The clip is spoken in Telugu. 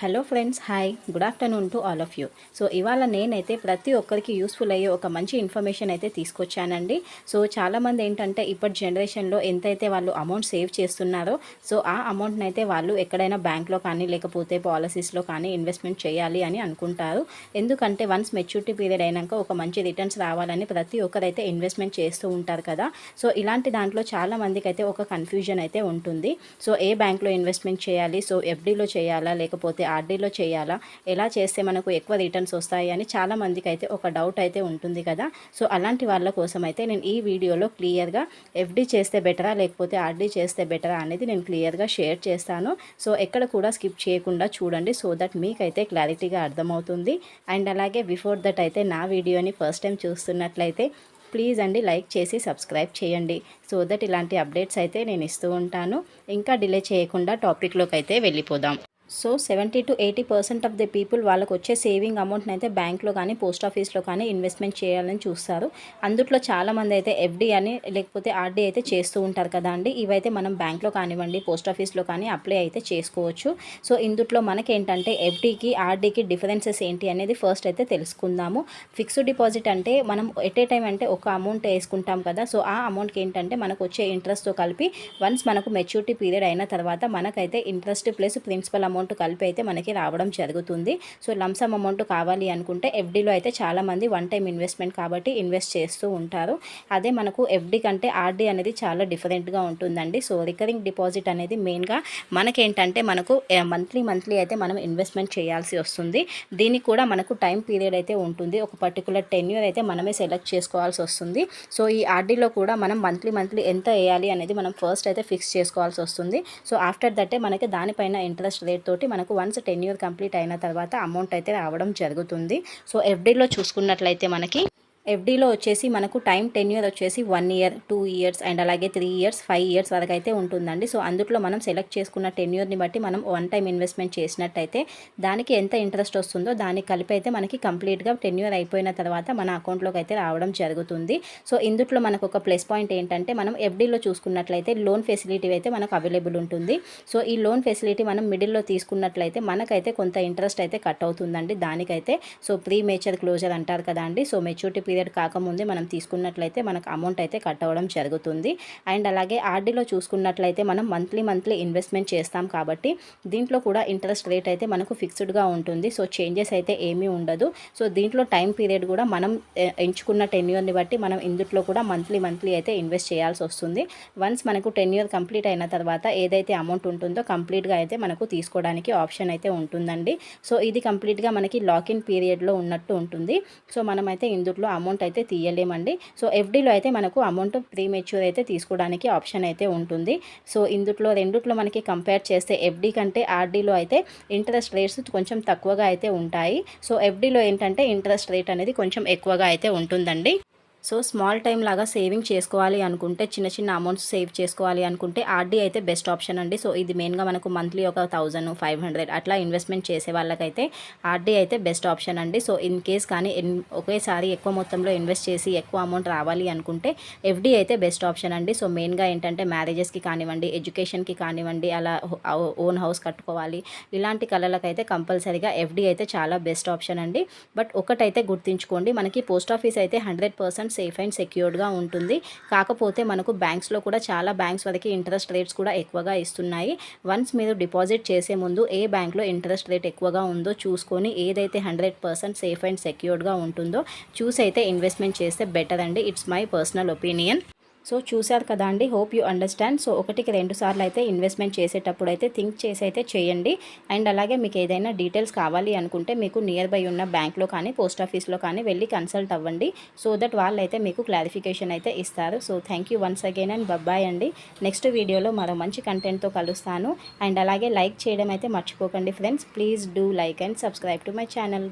Hello friends hi good afternoon to all of you so ఇవాళ నేనైతే ప్రతి ఒక్కరికి యూస్ఫుల్ అయ్యే ఒక మంచి ఇన్ఫర్మేషన్ అయితే తీసుకొచ్చానండి. సో చాలామంది ఏంటంటే ఇప్పటి జనరేషన్లో ఎంతైతే వాళ్ళు అమౌంట్ సేవ్ చేస్తున్నారో సో ఆ అమౌంట్ని అయితే వాళ్ళు ఎక్కడైనా బ్యాంక్లో కానీ లేకపోతే పాలసీస్లో కానీ ఇన్వెస్ట్మెంట్ చేయాలి అని అనుకుంటారు. ఎందుకంటే వన్స్ మెచ్యూరిటీ పీరియడ్ అయినాక ఒక మంచి రిటర్న్స్ రావాలని ప్రతి ఒక్కరైతే ఇన్వెస్ట్మెంట్ చేస్తూ ఉంటారు కదా. సో ఇలాంటి దాంట్లో చాలామందికి అయితే ఒక కన్ఫ్యూజన్ అయితే ఉంటుంది. సో ఏ బ్యాంక్లో ఇన్వెస్ట్మెంట్ చేయాలి? సో ఎఫ్డీలో చేయాలా? లేకపోతే ఆర్డీలో చేయాలా? ఎలా చేస్తే మనకు ఎక్కువ రిటర్న్స్ వస్తాయి అని చాలా మందికి అయితే ఒక డౌట్ అయితే ఉంటుంది కదా. సో అలాంటి వాళ్ళ కోసం అయితే నేను ఈ వీడియోలో క్లియర్గా ఎఫ్డీ చేస్తే బెటరా లేకపోతే ఆర్డీ చేస్తే బెటరా అనేది నేను క్లియర్గా షేర్ చేస్తాను. సో ఎక్కడ కూడా స్కిప్ చేయకుండా చూడండి సో దట్ మీకైతే క్లారిటీగా అర్థమవుతుంది. అండ్ అలాగే బిఫోర్ దట్ అయితే నా వీడియోని ఫస్ట్ టైం చూస్తున్నట్లయితే ప్లీజ్ అండి లైక్ చేసి సబ్స్క్రైబ్ చేయండి. సో దట్ ఇలాంటి అప్డేట్స్ అయితే నేను ఇస్తూ ఉంటాను. ఇంకా డిలే చేయకుండా టాపిక్లోకి అయితే వెళ్ళిపోదాం. So seventy to eighty percent of the people వాళ్ళకు వచ్చే సేవింగ్ అమౌంట్ని అయితే బ్యాంక్లో కానీ పోస్ట్ ఆఫీస్లో కానీ ఇన్వెస్ట్మెంట్ చేయాలని చూస్తారు. అందుట్లో చాలామంది అయితే ఎఫ్డీ అని లేకపోతే ఆర్డీ అయితే చేస్తూ ఉంటారు కదా అండి. ఇవైతే మనం బ్యాంక్లో కానివ్వండి పోస్ట్ ఆఫీస్లో కానీ అప్లై అయితే చేసుకోవచ్చు. సో ఇందుట్లో మనకేంటంటే ఎఫ్డీకి ఆర్డీకి డిఫరెన్సెస్ ఏంటి అనేది ఫస్ట్ అయితే తెలుసుకుందాము. ఫిక్స్డ్ డిపాజిట్ అంటే మనం ఎట్ ఏ టైం అంటే ఒక అమౌంట్ వేసుకుంటాం కదా సో ఆ అమౌంట్కి ఏంటంటే మనకు వచ్చే ఇంట్రెస్ట్తో కలిపి వన్స్ మనకు మెచ్యూరిటీ పీరియడ్ అయిన తర్వాత మనకైతే interest plus principal amount amount కలిపి అయితే మనకి రావడం జరుగుతుంది. సో లంసమ్ అమౌంట్ కావాలి అనుకుంటే ఎఫ్డీలో అయితే చాలామంది వన్ టైం ఇన్వెస్ట్మెంట్ కాబట్టి ఇన్వెస్ట్ చేస్తూ ఉంటారు. అదే మనకు ఎఫ్డీ కంటే ఆర్డీ అనేది చాలా డిఫరెంట్గా ఉంటుందండి. సో రికరింగ్ డిపాజిట్ అనేది మెయిన్గా మనకేంటంటే మనకు మంత్లీ మంత్లీ అయితే మనం ఇన్వెస్ట్మెంట్ చేయాల్సి వస్తుంది. దీనికి కూడా మనకు టైం పీరియడ్ అయితే ఉంటుంది. ఒక పర్టికులర్ టెన్యూర్ అయితే మనమే సెలెక్ట్ చేసుకోవాల్సి వస్తుంది. సో ఈ ఆర్డీలో కూడా మనం మంత్లీ మంత్లీ ఎంత వేయాలి అనేది మనం ఫస్ట్ అయితే ఫిక్స్ చేసుకోవాల్సి వస్తుంది. సో ఆఫ్టర్ దట్టే మనకి దానిపైన ఇంట్రెస్ట్ రేట్ తోటి మనకు వన్స్ టెన్ ఇయర్ కంప్లీట్ అయిన తర్వాత అమౌంట్ అయితే రావడం జరుగుతుంది. సో ఎఫ్డీలో చూసుకున్నట్లయితే మనకి ఎఫ్డీలో వచ్చేసి మనకు టైం టెన్యూర్ వచ్చేసి one year two years and అలాగే త్రీ ఇయర్స్ ఫైవ్ ఇయర్స్ వరకు అయితే ఉంటుందండి. సో అందులో మనం సెలెక్ట్ చేసుకున్న టెన్యూర్ని బట్టి మనం వన్ టైం ఇన్వెస్ట్మెంట్ చేసినట్టయితే దానికి ఎంత ఇంట్రెస్ట్ వస్తుందో దానికి కలిపి అయితే మనకి కంప్లీట్గా టెన్యూర్ అయిపోయిన తర్వాత మన అకౌంట్లోకి అయితే రావడం జరుగుతుంది. సో ఇందులో మనకు ఒక ప్లస్ పాయింట్ ఏంటంటే మనం ఎఫ్డీలో చూసుకున్నట్లయితే లోన్ ఫెసిలిటీ అయితే మనకు అవైలబుల్ ఉంటుంది. సో ఈ లోన్ ఫెసిలిటీ మనం మిడిల్లో తీసుకున్నట్లయితే మనకైతే కొంత ఇంట్రెస్ట్ అయితే కట్ అవుతుందండి. దానికైతే సో ప్రీ మేచర్ క్లోజర్ అంటారు కదా అండి సో మెచ్యూరిటీ పీరియడ్ కాకముందే మనం తీసుకున్నట్లయితే మనకు అమౌంట్ అయితే కట్ అవ్వడం జరుగుతుంది. అండ్ అలాగే ఆర్డీలో చూసుకున్నట్లయితే మనం మంత్లీ మంత్లీ ఇన్వెస్ట్మెంట్ చేస్తాం కాబట్టి దీంట్లో కూడా ఇంట్రెస్ట్ రేట్ అయితే మనకు ఫిక్స్డ్గా ఉంటుంది. సో చేంజెస్ అయితే ఏమీ ఉండదు. సో దీంట్లో టైం పీరియడ్ కూడా మనం ఎంచుకున్న టెన్యూర్ని బట్టి మనం ఇందులో కూడా మంత్లీ మంత్లీ అయితే ఇన్వెస్ట్ చేయాల్సి వస్తుంది. వన్స్ మనకు టెన్ ఇయర్ కంప్లీట్ అయిన తర్వాత ఏదైతే అమౌంట్ ఉంటుందో కంప్లీట్గా అయితే మనకు తీసుకోవడానికి ఆప్షన్ అయితే ఉంటుందండి. సో ఇది కంప్లీట్గా మనకి లాకిన్ పీరియడ్లో ఉన్నట్టు ఉంటుంది. సో మనమైతే ఇందులో అమౌంట్ అయితే తీయలేమండి. సో ఎఫ్డీలో అయితే మనకు అమౌంట్ ప్రీ మెచ్యూర్ అయితే తీసుకోవడానికి ఆప్షన్ అయితే ఉంటుంది. సో ఇందులో రెండుట్లో మనకి కంపేర్ చేస్తే ఎఫ్డీ కంటే ఆర్డీలో అయితే ఇంట్రెస్ట్ రేట్స్ కొంచెం తక్కువగా అయితే ఉంటాయి. సో ఎఫ్డీలో ఏంటంటే ఇంట్రెస్ట్ రేట్ అనేది కొంచెం ఎక్కువగా అయితే ఉంటుందండి. సో స్మాల్ టైం లాగా సేవింగ్ చేసుకోవాలి అనుకుంటే చిన్న చిన్న అమౌంట్స్ సేవ్ చేసుకోవాలి అనుకుంటే ఆర్డీ అయితే బెస్ట్ ఆప్షన్ అండి. సో ఇది మెయిన్గా మనకు మంత్లీ ఒక థౌజండ్ ఫైవ్ హండ్రెడ్ అట్లా ఇన్వెస్ట్మెంట్ చేసే వాళ్ళకైతే ఆర్డీ అయితే బెస్ట్ ఆప్షన్ అండి. సో ఇన్ కేస్ కానీ ఒకేసారి ఎక్కువ మొత్తంలో ఇన్వెస్ట్ చేసి ఎక్కువ అమౌంట్ రావాలి అనుకుంటే ఎఫ్డీ అయితే బెస్ట్ ఆప్షన్ అండి. సో మెయిన్గా ఏంటంటే మ్యారేజెస్కి కానివ్వండి ఎడ్యుకేషన్కి కానివ్వండి అలా ఓన్ హౌస్ కట్టుకోవాలి. ఇలాంటి కళలకైతే కంపల్సరీగా ఎఫ్డీ అయితే చాలా బెస్ట్ ఆప్షన్ అండి. బట్ ఒకటైతే గుర్తుంచుకోండి మనకి పోస్ట్ ఆఫీస్ అయితే హండ్రెడ్ పర్సెంట్ సేఫ్ అండ్ సెక్యూర్డ్గా ఉంటుంది. కాకపోతే మనకు బ్యాంక్స్లో కూడా చాలా బ్యాంక్స్ వరకు ఇంట్రెస్ట్ రేట్స్ కూడా ఎక్కువగా ఇస్తున్నాయి. వన్స్ మీరు డిపాజిట్ చేసే ముందు ఏ బ్యాంక్లో ఇంట్రెస్ట్ రేట్ ఎక్కువగా ఉందో చూసుకొని ఏదైతే హండ్రెడ్ పర్సెంట్ సేఫ్ అండ్ సెక్యూర్డ్గా ఉంటుందో చూసి అయితే ఇన్వెస్ట్మెంట్ చేస్తే బెటర్ అండి. It's my personal opinion. So చూశారు కదా అండి హోప్ యూ అండర్స్టాండ్ సో ఒకటికి రెండు సార్లు అయితే ఇన్వెస్ట్మెంట్ చేసేటప్పుడు అయితే థింక్ చేసి అయితే చేయండి. అండ్ అలాగే మీకు ఏదైనా డీటెయిల్స్ కావాలి అనుకుంటే మీకు నియర్ బై ఉన్న బ్యాంక్లో కానీ పోస్ట్ ఆఫీస్లో కానీ వెళ్ళి కన్సల్ట్ అవ్వండి. సో దట్ వాళ్ళైతే మీకు క్లారిఫికేషన్ అయితే ఇస్తారు. So thank you once again and bye bye అండి. నెక్స్ట్ వీడియోలో మరో మంచి కంటెంట్తో కలుస్తాను. అండ్ అలాగే లైక్ చేయడం అయితే మర్చిపోకండి friends please do like and subscribe to my channel